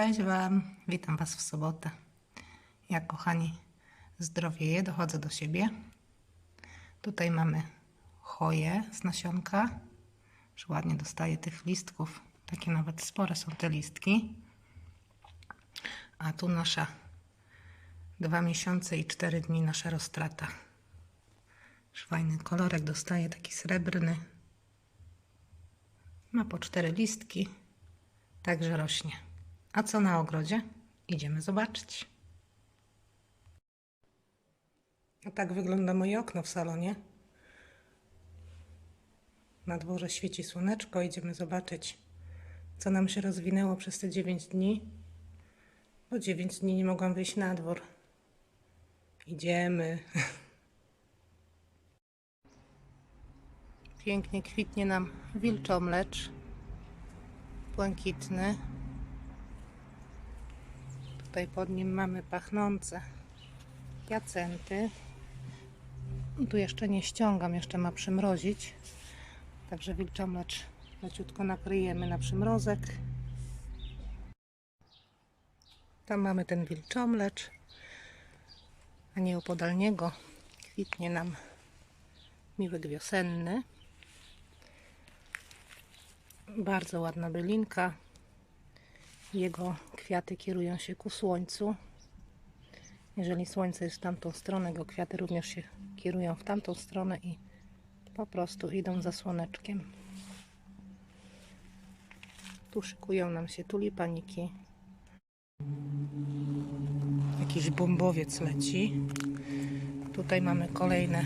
Cześć Wam, witam Was w sobotę. Ja, kochani, zdrowieję, dochodzę do siebie. Tutaj mamy choję z nasionka. Już ładnie dostaję tych listków. Takie nawet spore są te listki. A tu nasza dwa miesiące i cztery dni nasza roztrata. Już fajny kolorek dostaje, taki srebrny. Ma po cztery listki, także rośnie. A co na ogrodzie? Idziemy zobaczyć. A tak wygląda moje okno w salonie. Na dworze świeci słoneczko. Idziemy zobaczyć, co nam się rozwinęło przez te 9 dni. Bo 9 dni nie mogłam wyjść na dwór. Idziemy. Pięknie kwitnie nam wilczomlecz. Błękitny. Tutaj pod nim mamy pachnące jacenty. Tu jeszcze nie ściągam, jeszcze ma przymrozić. Także wilczomlecz leciutko nakryjemy na przymrozek. Tam mamy ten wilczomlecz, a nieopodal niego kwitnie nam miłek wiosenny. Bardzo ładna bylinka. Jego kwiaty kierują się ku słońcu. Jeżeli słońce jest w tamtą stronę, jego kwiaty również się kierują w tamtą stronę i po prostu idą za słoneczkiem. Tu szykują nam się tulipaniki. Jakiś bombowiec leci. Tutaj mamy kolejne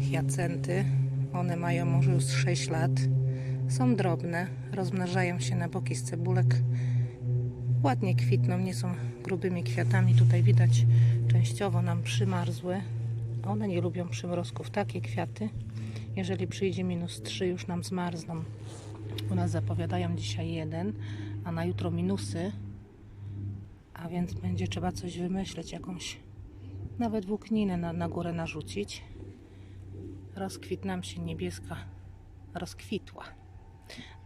hiacenty. One mają może już 6 lat. Są drobne, rozmnażają się na boki z cebulek. Ładnie kwitną, nie są grubymi kwiatami. Tutaj widać częściowo nam przymarzły. One nie lubią przymrozków, takie kwiaty. Jeżeli przyjdzie minus 3, już nam zmarzną. U nas zapowiadają dzisiaj jeden, a na jutro minusy. A więc będzie trzeba coś wymyśleć, jakąś nawet włókninę na, na górę narzucić. Rozkwit nam się niebieska, rozkwitła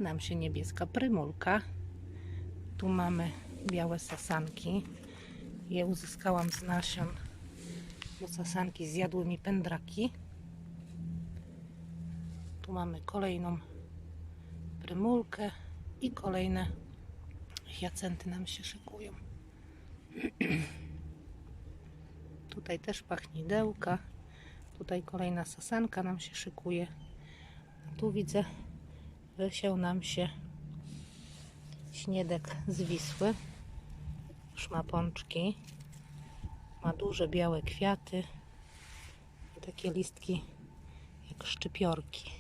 nam się niebieska prymulka. Tu mamy białe sasanki. Je uzyskałam z nasion, bo sasanki zjadły mi pędraki. Tu mamy kolejną prymulkę i kolejne hiacenty nam się szykują. Tutaj też pachnidełka. Tutaj kolejna sasanka nam się szykuje. A tu widzę, wysiał nam się śniedek z Wisły. Już ma pączki. Ma duże białe kwiaty i takie listki jak szczypiorki.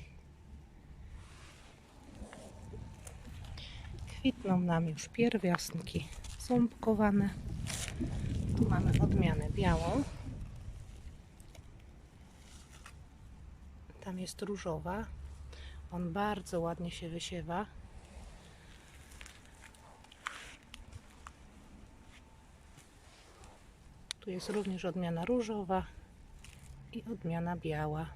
Kwitną nam już pierwiastnki ząbkowane. Tu mamy odmianę białą. Tam jest różowa. On bardzo ładnie się wysiewa. Tu jest również odmiana różowa i odmiana biała.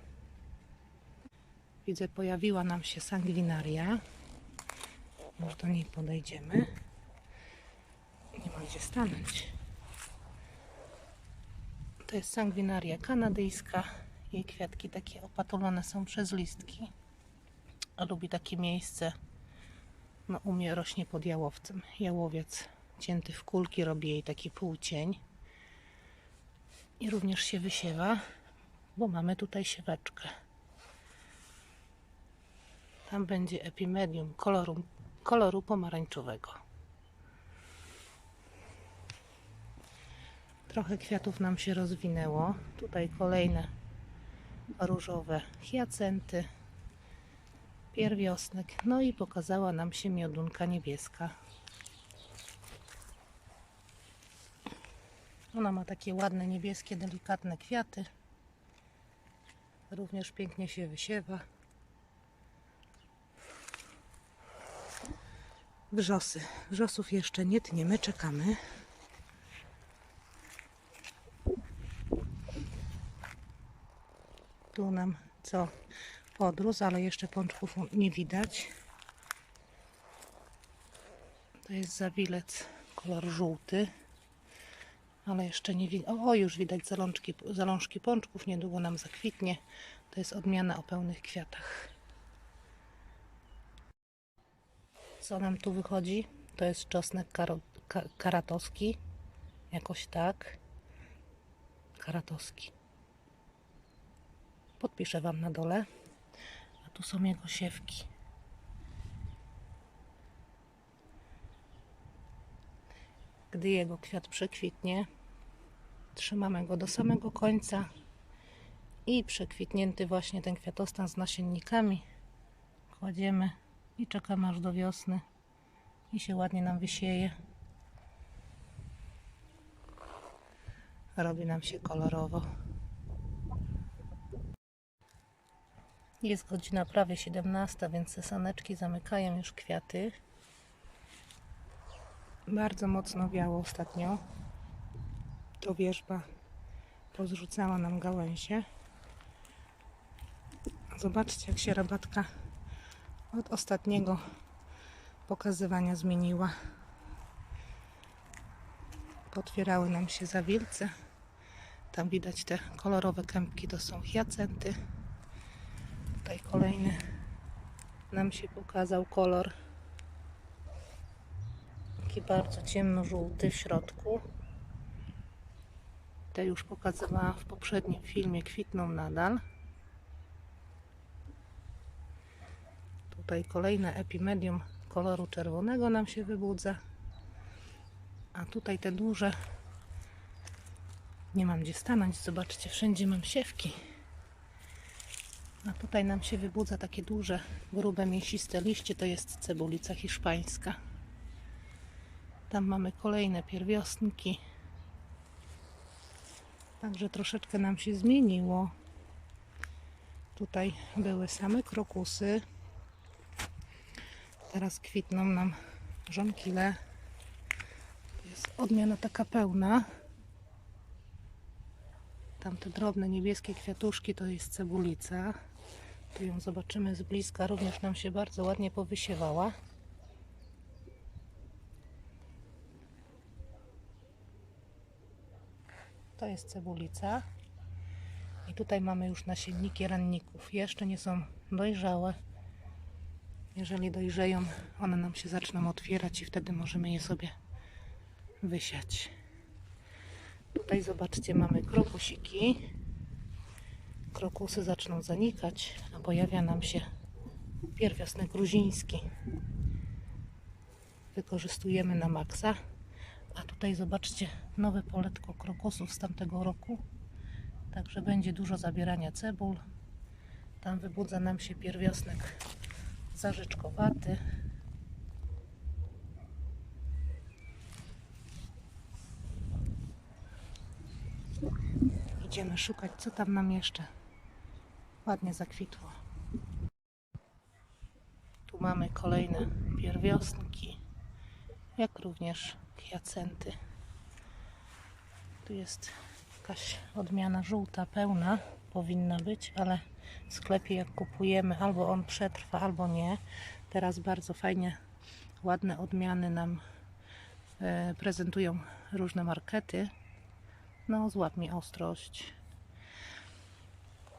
Widzę, pojawiła nam się sanguinaria. Może do niej podejdziemy. Nie ma gdzie stanąć. To jest sanguinaria kanadyjska. Jej kwiatki takie opatulone są przez listki. A lubi takie miejsce. No, u mnie rośnie pod jałowcem. Jałowiec cięty w kulki robi jej taki półcień. I również się wysiewa, bo mamy tutaj sieweczkę. Tam będzie epimedium koloru, koloru pomarańczowego. Trochę kwiatów nam się rozwinęło. Tutaj kolejne różowe hiacenty, pierwiosnek. No i pokazała nam się miodunka niebieska. Ona ma takie ładne, niebieskie, delikatne kwiaty. Również pięknie się wysiewa. Wrzosy. Wrzosów jeszcze nie tniemy, czekamy. Tu nam co odrósł, ale jeszcze pączków nie widać. To jest zawilec kolor żółty. Ale jeszcze nie widać. O, już widać zalążki, zalążki pączków. Niedługo nam zakwitnie. To jest odmiana o pełnych kwiatach. Co nam tu wychodzi? To jest czosnek karo, ka, karatowski. Jakoś tak. Karatowski. Podpiszę Wam na dole. A tu są jego siewki. Gdy jego kwiat przekwitnie, trzymamy go do samego końca i przekwitnięty właśnie ten kwiatostan z nasiennikami kładziemy i czekamy aż do wiosny i się ładnie nam wysieje. Robi nam się kolorowo. Jest godzina prawie 17, więc sesaneczki zamykają już kwiaty. Bardzo mocno wiało ostatnio. To wierzba pozrzucała nam gałęzie. Zobaczcie, jak się rabatka od ostatniego pokazywania zmieniła. Potwierały nam się zawilce. Tam widać te kolorowe kępki, to są hiacenty. Tutaj kolejny nam się pokazał kolor. Taki bardzo ciemno-żółty w środku. Te już pokazywałam w poprzednim filmie, kwitną nadal. Tutaj kolejne epimedium koloru czerwonego nam się wybudza. A tutaj te duże. Nie mam gdzie stanąć. Zobaczcie, wszędzie mam siewki. A tutaj nam się wybudza takie duże, grube, mięsiste liście. To jest cebulica hiszpańska. Tam mamy kolejne pierwiosnki. Także troszeczkę nam się zmieniło. Tutaj były same krokusy. Teraz kwitną nam żonkile. Jest odmiana taka pełna. Tamte drobne niebieskie kwiatuszki to jest cebulica. Tu ją zobaczymy z bliska. Również nam się bardzo ładnie powysiewała. To jest cebulica. I tutaj mamy już nasienniki ranników. Jeszcze nie są dojrzałe. Jeżeli dojrzeją, one nam się zaczną otwierać i wtedy możemy je sobie wysiać. Tutaj zobaczcie, mamy krokusiki. Krokusy zaczną zanikać, a pojawia nam się pierwiosnek gruziński. Wykorzystujemy na maksa. A tutaj zobaczcie nowe poletko krokusów z tamtego roku. Także będzie dużo zabierania cebul. Tam wybudza nam się pierwiosnek zarzeczkowaty. Idziemy szukać, co tam nam jeszcze ładnie zakwitło. Tu mamy kolejne pierwiosnki, jak również hiacenty. Tu jest jakaś odmiana żółta, pełna powinna być, ale w sklepie jak kupujemy albo on przetrwa, albo nie. Teraz bardzo fajnie, ładne odmiany nam e, prezentują różne markety. No, złap mi ostrość.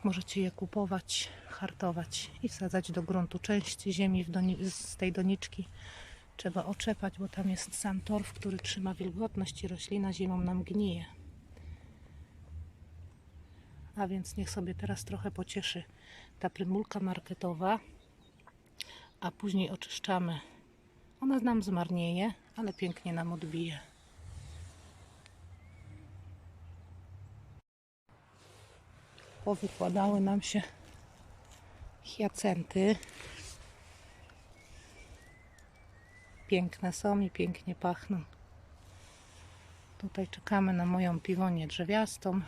Możecie je kupować, hartować i wsadzać do gruntu. Część ziemi doni- z tej doniczki trzeba oczepać, bo tam jest sam torf, który trzyma wilgotność i roślina zimą nam gnije. A więc niech sobie teraz trochę pocieszy ta prymulka marketowa, a później oczyszczamy. Ona nam zmarnieje, ale pięknie nam odbije. Powykładały nam się hiacenty. Piękne są i pięknie pachną. Tutaj czekamy na moją piwonię drzewiastą.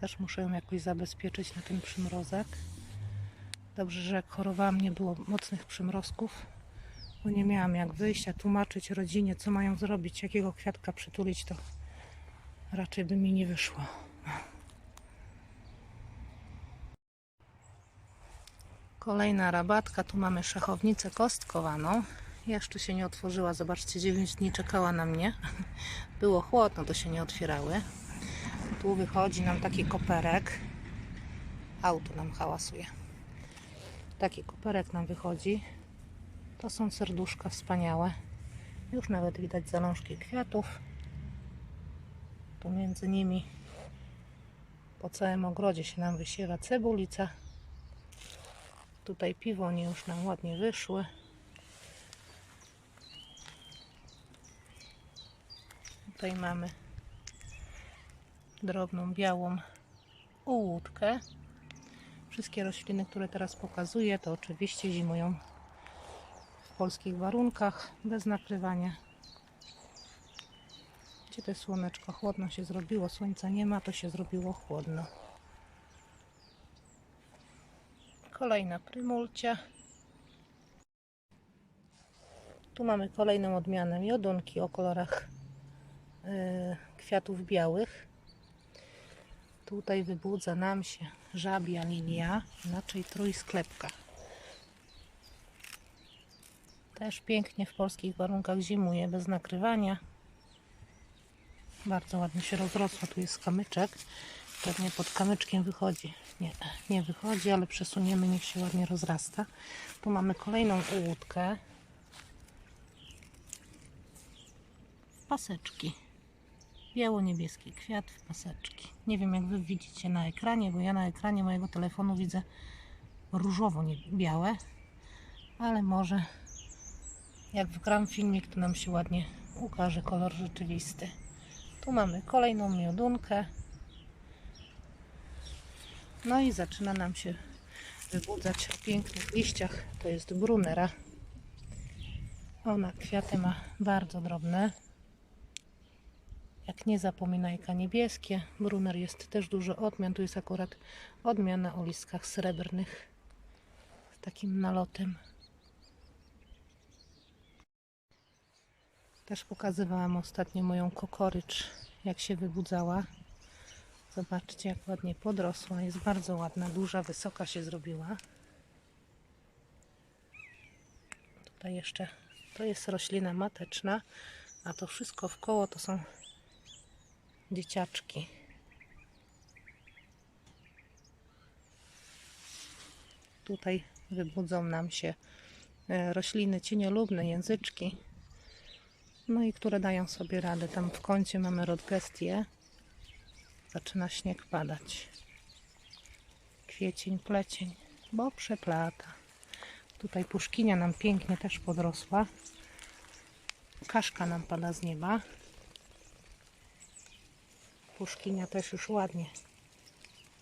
Też muszę ją jakoś zabezpieczyć na ten przymrozek. Dobrze, że jak chorowałam nie było mocnych przymrozków, bo nie miałam jak wyjść, a tłumaczyć rodzinie, co mają zrobić, jakiego kwiatka przytulić, to raczej by mi nie wyszło. Kolejna rabatka, tu mamy szachownicę kostkowaną. Jeszcze się nie otworzyła. Zobaczcie, 9 dni czekała na mnie. Było chłodno, to się nie otwierały. Tu wychodzi nam taki koperek. Auto nam hałasuje. Taki koperek nam wychodzi. To są serduszka wspaniałe. Już nawet widać zalążki kwiatów. Pomiędzy nimi po całym ogrodzie się nam wysiewa cebulica. Tutaj piwonie już nam ładnie wyszły. Tutaj mamy drobną białą ułódkę. Wszystkie rośliny, które teraz pokazuję, to oczywiście zimują w polskich warunkach, bez nakrywania. Gdzie to słoneczko? Chłodno się zrobiło, słońca nie ma, to się zrobiło chłodno. Kolejna prymulcia. Tu mamy kolejną odmianę miodunki o kolorach kwiatów białych. Tutaj wybudza nam się żabia lilia, inaczej trójsklepka. Też pięknie w polskich warunkach zimuje, bez nakrywania. Bardzo ładnie się rozrosła. Tu jest kamyczek. Pewnie pod kamyczkiem wychodzi. Nie, nie wychodzi, ale przesuniemy, niech się ładnie rozrasta. Tu mamy kolejną ułódkę. Paseczki. Biało-niebieski kwiat w paseczki. Nie wiem, jak wy widzicie na ekranie, bo ja na ekranie mojego telefonu widzę różowo-białe, ale może jak wgram filmik, to nam się ładnie ukaże kolor rzeczywisty. Tu mamy kolejną miodunkę. No i zaczyna nam się wybudzać w pięknych liściach. To jest brunera. Ona kwiaty ma bardzo drobne. Jak nie zapominajka niebieskie. Bruner jest też dużo odmian. Tu jest akurat odmiana o listkach srebrnych. Z takim nalotem. Też pokazywałam ostatnio moją kokorycz, jak się wybudzała. Zobaczcie, jak ładnie podrosła. Jest bardzo ładna, duża, wysoka się zrobiła. Tutaj jeszcze to jest roślina mateczna, a to wszystko w koło to są dzieciaczki. Tutaj wybudzą nam się e, rośliny cieniolubne, języczki. No i które dają sobie radę. Tam w kącie mamy rodgestię. Zaczyna śnieg padać. Kwiecień, plecień, bo przeplata. Tutaj puszkinia nam pięknie też podrosła. Kaszka nam pada z nieba. Puszkinia też już ładnie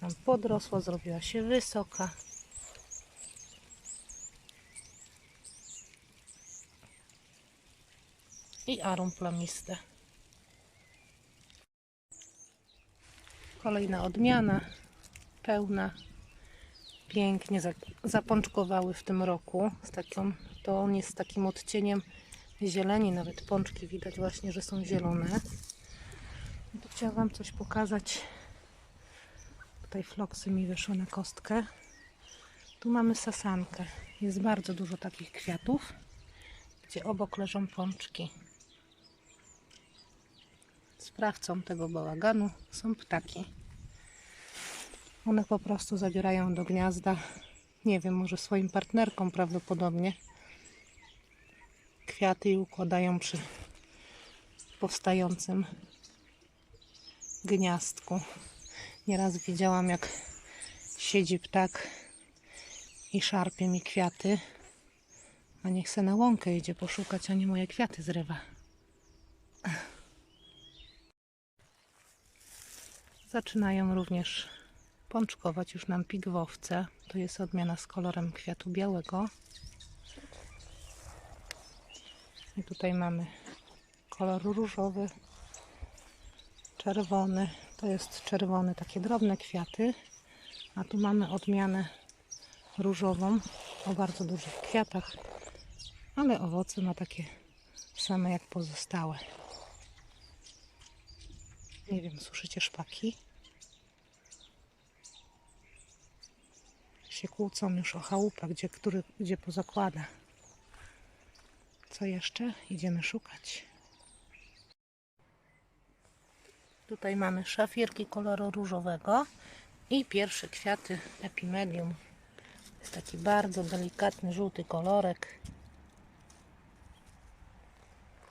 nam podrosła, zrobiła się wysoka. i arum plamiste. Kolejna odmiana, pełna. Pięknie za- zapączkowały w tym roku. Z taką, to on jest z takim odcieniem zieleni, nawet pączki widać właśnie, że są zielone. Chciałam Wam coś pokazać. Tutaj floksy mi wyszły na kostkę. Tu mamy sasankę. Jest bardzo dużo takich kwiatów, gdzie obok leżą pączki. Sprawcą tego bałaganu są ptaki. One po prostu zabierają do gniazda, nie wiem, może swoim partnerkom prawdopodobnie, kwiaty i układają przy powstającym gniazdku. Nieraz widziałam, jak siedzi ptak i szarpie mi kwiaty, a niech se na łąkę idzie poszukać, a nie moje kwiaty zrywa. Zaczynają również pączkować już nam pigwowce. To jest odmiana z kolorem kwiatu białego. I tutaj mamy kolor różowy, czerwony. To jest czerwony, takie drobne kwiaty. A tu mamy odmianę różową o bardzo dużych kwiatach, ale owoce ma takie same jak pozostałe. Nie wiem, słyszycie szpaki? się kłócą już o chałupę, gdzie, który, gdzie pozakłada. Co jeszcze? Idziemy szukać. Tutaj mamy szafirki koloru różowego i pierwsze kwiaty epimedium. Jest taki bardzo delikatny żółty kolorek.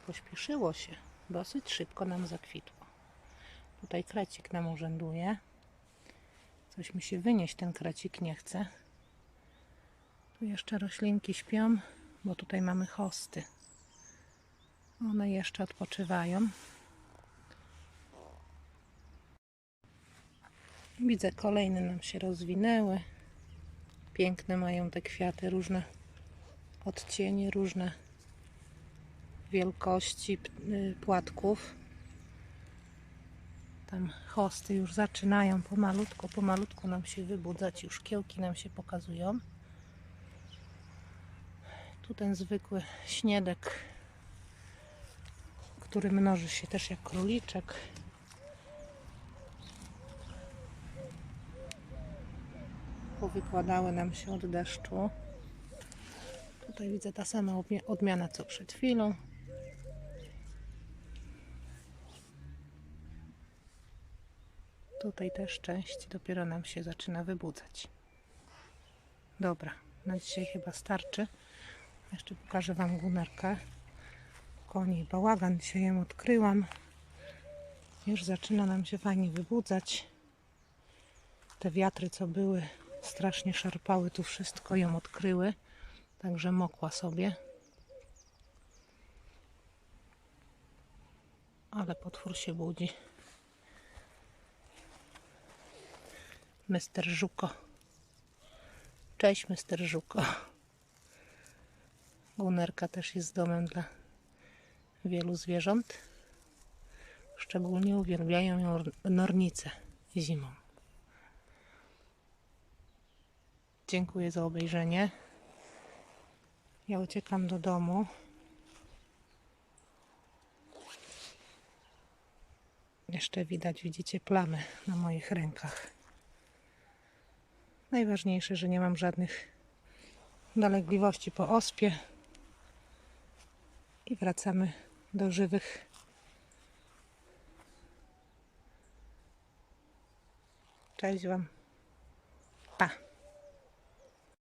Pośpieszyło się. Dosyć szybko nam zakwitło. Tutaj krecik nam urzęduje. Coś mi się wynieść, ten krecik nie chce. Tu jeszcze roślinki śpią, bo tutaj mamy hosty. One jeszcze odpoczywają. Widzę, kolejne nam się rozwinęły. Piękne mają te kwiaty, różne odcienie, różne wielkości y, płatków. Tam hosty już zaczynają pomalutku, pomalutku nam się wybudzać, już kiełki nam się pokazują. Tu ten zwykły śniedek, który mnoży się też jak króliczek. Powykładały nam się od deszczu. Tutaj widzę ta sama odmi- odmiana co przed chwilą. Tutaj też część dopiero nam się zaczyna wybudzać. Dobra, na dzisiaj chyba starczy. Jeszcze pokażę Wam gunerkę. Koni bałagan dzisiaj ją odkryłam. Już zaczyna nam się fajnie wybudzać. Te wiatry, co były, strasznie szarpały tu wszystko, ją odkryły. Także mokła sobie. Ale potwór się budzi. Mister Żuko. Cześć, Mister Żuko. Gunerka też jest domem dla wielu zwierząt. Szczególnie uwielbiają ją nornice zimą. Dziękuję za obejrzenie. Ja uciekam do domu. Jeszcze widać, widzicie, plamy na moich rękach. Najważniejsze, że nie mam żadnych dolegliwości po ospie. I wracamy do żywych. Cześć Wam. Pa.